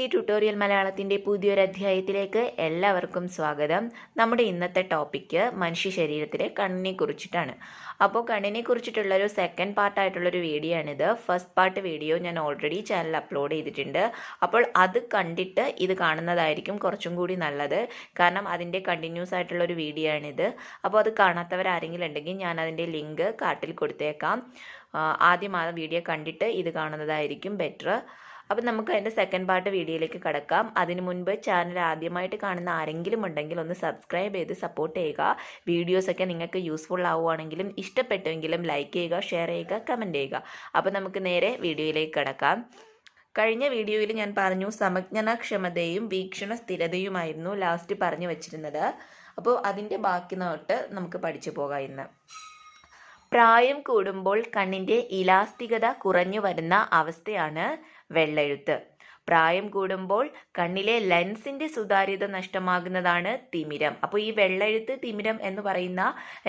C tutorial മലയാളത്തിന്റെ പുതിയൊരു അധ്യായത്തിലേക്ക് എല്ലാവർക്കും സ്വാഗതം. നമ്മുടെ ഇന്നത്തെ ടോപ്പിക്ക് മനുഷ്യ ശരീരത്തിലെ കണ്ണിനെ കുറിച്ചിട്ടാണ്. അപ്പോൾ കണ്ണിനെ കുറിച്ചിട്ടുള്ളൊരു സെക്കൻഡ് പാർട്ടായിട്ടുള്ളൊരു വീഡിയോ ആണിത്. ഫസ്റ്റ് പാർട്ട് വീഡിയോ ഞാൻ ഓൾറെഡി ചാനൽ അപ്ലോഡ് ചെയ്തിട്ടുണ്ട്. അപ്പോൾ അത് കണ്ടിട്ട് ഇത് കാണുന്നതായിരിക്കും കുറച്ചും കൂടി നല്ലത്. കാരണം അതിന്റെ കണ്ടിന്യൂസ് ആയിട്ടുള്ളൊരു വീഡിയോ ആണിത്. അപ്പോൾ അത് കാണാത്തവരാരെങ്കിലും ഉണ്ടെങ്കിൽ ഞാൻ അതിന്റെ ലിങ്ക് കാർട്ടിൽ കൊടുത്തേക്കാം. ആദ്യം ആ വീഡിയോ കണ്ടിട്ട് ഇത് കാണുന്നതായിരിക്കും ബെറ്റർ അപ്പം നമുക്ക് അതിന്റെ സെക്കൻഡ് പാർട്ട് വീഡിയോയിലേക്ക് കടക്കാം. അതിനു മുൻപ് ചാനൽ ആദ്യമായിട്ട് കാണുന്ന ആരെങ്കിലും ഉണ്ടെങ്കിൽ ഒന്ന് സബ്സ്ക്രൈബ് ചെയ്ത് സപ്പോർട്ട് ചെയ്യുക. വീഡിയോസൊക്കെ നിങ്ങൾക്ക് യൂസ്ഫുൾ ആവുകയാണെങ്കിലും ഇഷ്ടപ്പെട്ടുവെങ്കിലും ലൈക്ക് ചെയ്യുക ഷെയർ ചെയ്യുക കമന്റ് ചെയ്യുക. അപ്പോൾ നമുക്ക് നേരെ വീഡിയോയിലേക്ക് കടക്കാം. കഴിഞ്ഞ വീഡിയോയിൽ ഞാൻ പറഞ്ഞു സമജ്ഞനാക്ഷമതയും വീക്ഷണ സ്ഥിരതയുമായിരുന്നു ലാസ്റ്റ് പറഞ്ഞു വച്ചിരുന്നത്. അപ്പോൾ അതിന്റെ ബാക്കി നോട്ട് നമുക്ക് പഠിച്ചു പോകാം ഇന്ന്. പ്രായം കൂടുമ്പോൾ കണ്ണിന്റെ ഇലാസ്തികത കുറഞ്ഞു വരുന്ന അവസ്ഥയാണ് വെള്ളെഴുത്ത്. പ്രായം കൂടുമ്പോൾ കണ്ണിലെ ലെൻസിന്റെ സുതാര്യത നഷ്ടമാകുന്നതാണ് തിമിരം. അപ്പോൾ ഈ വെള്ളെഴുത്ത് തിമിരം എന്ന് പറയുന്ന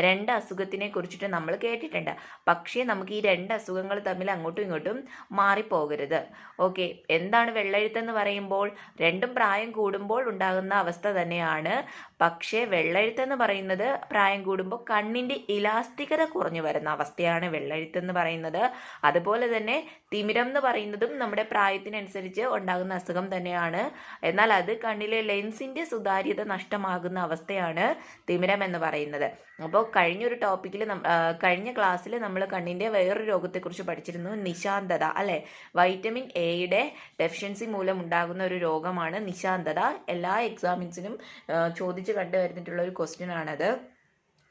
രണ്ട് അസുഖത്തിനെ കുറിച്ചിട്ട് നമ്മൾ കേട്ടിട്ടുണ്ട്. പക്ഷേ നമുക്ക് ഈ രണ്ട് അസുഖങ്ങൾ തമ്മിൽ അങ്ങോട്ടും ഇങ്ങോട്ടും മാറിപ്പോകരുത്. ഓക്കെ എന്താണ് വെള്ളെഴുത്ത് എന്ന് പറയുമ്പോൾ? രണ്ടും പ്രായം കൂടുമ്പോൾ ഉണ്ടാകുന്ന അവസ്ഥ തന്നെയാണ്. പക്ഷേ വെള്ളെഴുത്ത് എന്ന് പറയുന്നത് പ്രായം കൂടുമ്പോൾ കണ്ണിന്റെ ഇലാസ്തികത കുറഞ്ഞു വരുന്ന അവസ്ഥയാണ് വെള്ളെഴുത്ത് എന്ന് പറയുന്നത്. അതുപോലെ തന്നെ തിമിരം എന്ന് പറയുന്നതും നമ്മുടെ പ്രായത്തിനനുസരിച്ച് ഉണ്ടാകുന്ന അസുഖം തന്നെയാണ്. എന്നാൽ അത് കണ്ണിലെ ലെൻസിന്റെ സുതാര്യത നഷ്ടമാകുന്ന അവസ്ഥയാണ് തിമിരം എന്ന് പറയുന്നത്. അപ്പോൾ കഴിഞ്ഞൊരു ടോപ്പിക്കിൽ കഴിഞ്ഞ ക്ലാസ്സിൽ നമ്മൾ കണ്ണിന്റെ വേറൊരു രോഗത്തെക്കുറിച്ച് പഠിച്ചിരുന്നു നിശാന്തത അല്ലെ? വൈറ്റമിൻ എയുടെ ഡെഫിഷ്യൻസി മൂലം ഉണ്ടാകുന്ന ഒരു രോഗമാണ് നിശാന്തത. എല്ലാ എക്സാമിൻസിനും ചോദിച്ചു കണ്ടുവരുന്നിട്ടുള്ള ഒരു ക്വസ്റ്റ്യൻ ആണത്.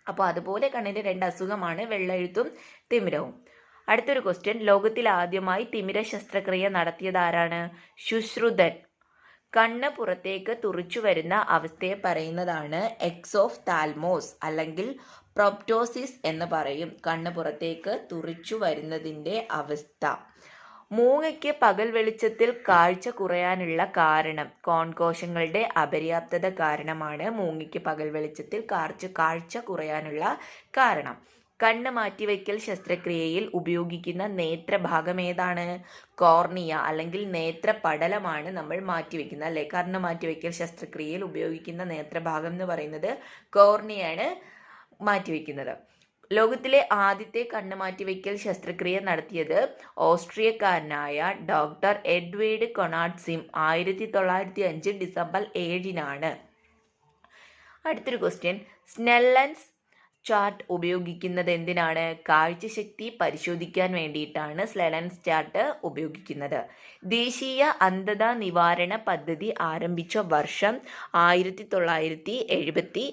അപ്പോൾ അതുപോലെ കണ്ണിന്റെ രണ്ട് അസുഖമാണ് വെള്ളെഴുത്തും തിമിരവും. അടുത്തൊരു ക്വസ്റ്റ്യൻ ലോകത്തിൽ ആദ്യമായി തിമിര ശസ്ത്രക്രിയ നടത്തിയത് ആരാണ് ശുശ്രുതൻ. കണ്ണ് പുറത്തേക്ക് തുറിച്ചു വരുന്ന അവസ്ഥയെ പറയുന്നതാണ് എക്സ് ഓഫ് താൽമോസ് അല്ലെങ്കിൽ പ്രോപ്റ്റോസിസ് എന്ന് പറയും. കണ്ണ് പുറത്തേക്ക് തുറിച്ചു വരുന്നതിന്റെ അവസ്ഥ. മൂങ്ങയ്ക്ക് പകൽ വെളിച്ചത്തിൽ കാഴ്ച കുറയാനുള്ള കാരണം. കോൺകോശങ്ങളുടെ അപര്യാപ്തത കാരണമാണ് മൂങ്ങയ്ക്ക് പകൽ വെളിച്ചത്തിൽ കാഴ്ച കാഴ്ച കുറയാനുള്ള കാരണം. കണ്ണ് മാറ്റിവെക്കൽ ശസ്ത്രക്രിയയിൽ ഉപയോഗിക്കുന്ന നേത്രഭാഗം ഏതാണ് കോർണിയ അല്ലെങ്കിൽ നേത്രപടലമാണ് നമ്മൾ മാറ്റിവെക്കുന്നത് അല്ലേ? കണ്ണ് മാറ്റിവെക്കൽ ശസ്ത്രക്രിയയിൽ ഉപയോഗിക്കുന്ന നേത്രഭാഗം എന്ന് പറയുന്നത് കോർണിയാണ് മാറ്റിവെക്കുന്നത് ലോകത്തിലെ ആദ്യത്തെ കണ്ണ് മാറ്റിവെക്കൽ ശസ്ത്രക്രിയ നടത്തിയത് ഓസ്ട്രിയക്കാരനായ ഡോക്ടർ എഡ്വേർഡ് കൊണാട്സിം ആയിരത്തി തൊള്ളായിരത്തി അഞ്ച് ഡിസംബർ ഏഴിനാണ്. അടുത്തൊരു ക്വസ്റ്റ്യൻ. സ്നെല്ലൻസ് ചാർട്ട് ഉപയോഗിക്കുന്നത് എന്തിനാണ്? കാഴ്ചശക്തി പരിശോധിക്കാൻ വേണ്ടിയിട്ടാണ് സ്ലെലൻസ് ചാർട്ട് ഉപയോഗിക്കുന്നത്. ദേശീയ അന്ധത നിവാരണ പദ്ധതി ആരംഭിച്ച വർഷം ആയിരത്തി തൊള്ളായിരത്തി എഴുപത്തി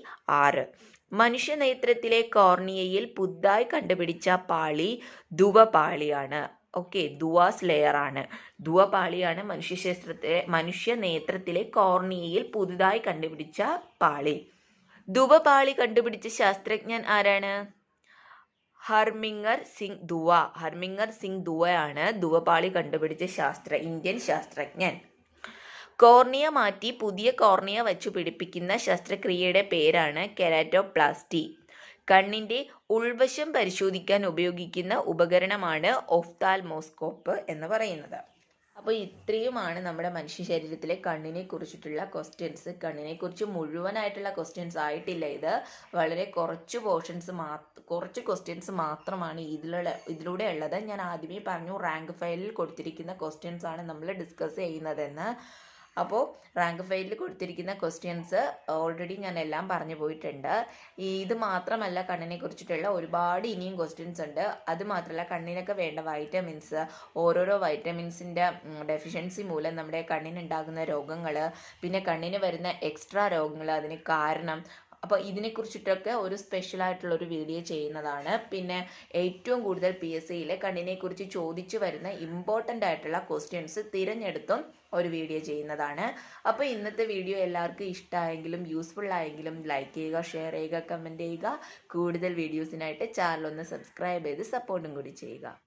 ആറ് മനുഷ്യനേത്രത്തിലെ കോർണിയയിൽ പുതുതായി കണ്ടുപിടിച്ച പാളി ധുവപാളിയാണ്. ഓക്കെ ദുവാസ് ലെയർ ആണ്. ധുവപാളിയാണ് മനുഷ്യശാസ്ത്രത്തിലെ മനുഷ്യനേത്രത്തിലെ കോർണിയയിൽ പുതുതായി കണ്ടുപിടിച്ച പാളി. ധുവപാളി കണ്ടുപിടിച്ച ശാസ്ത്രജ്ഞൻ ആരാണ്? ഹർമിങ്ങർ സിംഗ് ദുവ ഹർമിങ്ങർ സിംഗ് ദുവയാണ് ധുവപാളി കണ്ടുപിടിച്ച ശാസ്ത്ര ഇന്ത്യൻ ശാസ്ത്രജ്ഞൻ. കോർണിയ മാറ്റി പുതിയ കോർണിയ വച്ചു പിടിപ്പിക്കുന്ന ശസ്ത്രക്രിയയുടെ പേരാണ് കെരാറ്റോപ്ലാസ്റ്റി. കണ്ണിന്റെ ഉൾവശം പരിശോധിക്കാൻ ഉപയോഗിക്കുന്ന ഉപകരണമാണ് ഓഫ്താൽമോസ്കോപ്പ് എന്ന് പറയുന്നത്. അപ്പോൾ ഇത്രയുമാണ് നമ്മുടെ മനുഷ്യ ശരീരത്തിലെ കണ്ണിനെ കുറിച്ചിട്ടുള്ള ക്വസ്റ്റ്യൻസ് കണ്ണിനെ കുറിച്ച് മുഴുവനായിട്ടുള്ള ക്വസ്റ്റ്യൻസ് ആയിട്ടില്ല ഇത്. വളരെ കുറച്ച് പോർഷൻസ് കുറച്ച് ക്വസ്റ്റ്യൻസ് മാത്രമാണ് ഇതിലുള്ള ഇതിലൂടെ ഉള്ളത്. ഞാൻ ആദ്യമേ പറഞ്ഞു റാങ്ക് ഫയലിൽ കൊടുത്തിരിക്കുന്ന ക്വസ്റ്റ്യൻസ് ആണ് നമ്മൾ ഡിസ്കസ് ചെയ്യുന്നതെന്ന്. അപ്പോൾ റാങ്ക് ഫൈലിൽ കൊടുത്തിരിക്കുന്ന ക്വസ്റ്റ്യൻസ് ഓൾറെഡി ഞാൻ എല്ലാം പറഞ്ഞു പോയിട്ടുണ്ട്. ഇത് മാത്രമല്ല കണ്ണിനെ കുറിച്ചിട്ടുള്ള ഒരുപാട് ഇനിയും ക്വസ്റ്റ്യൻസ് ഉണ്ട്. അത് മാത്രമല്ല കണ്ണിനൊക്കെ വേണ്ട വൈറ്റമിൻസ് ഓരോരോ വൈറ്റമിൻസിന്റെ ഡെഫിഷ്യൻസി മൂലം നമ്മുടെ കണ്ണിനുണ്ടാകുന്ന രോഗങ്ങൾ പിന്നെ കണ്ണിന് വരുന്ന എക്സ്ട്രാ രോഗങ്ങൾ അതിന് കാരണം അപ്പോൾ ഇതിനെക്കുറിച്ചിട്ടൊക്കെ ഒരു സ്പെഷ്യൽ ആയിട്ടുള്ള ഒരു വീഡിയോ ചെയ്യുന്നതാണ്. പിന്നെ ഏറ്റവും കൂടുതൽ പി എസ് സിയിലെ കണ്ണിനെക്കുറിച്ച് ചോദിച്ചു വരുന്ന ഇമ്പോർട്ടന്റ് ആയിട്ടുള്ള ക്വസ്റ്റ്യൻസ് തിരഞ്ഞെടുത്തും ഒരു വീഡിയോ ചെയ്യുന്നതാണ്. അപ്പോൾ ഇന്നത്തെ വീഡിയോ എല്ലാവർക്കും ഇഷ്ടമായെങ്കിലും യൂസ്ഫുൾ ആയെങ്കിലും ലൈക്ക് ചെയ്യുക ഷെയർ ചെയ്യുക കമന്റ് ചെയ്യുക. കൂടുതൽ വീഡിയോസിനായിട്ട് ചാനൽ ഒന്ന് സബ്സ്ക്രൈബ് ചെയ്ത് സപ്പോർട്ടും കൂടി ചെയ്യുക.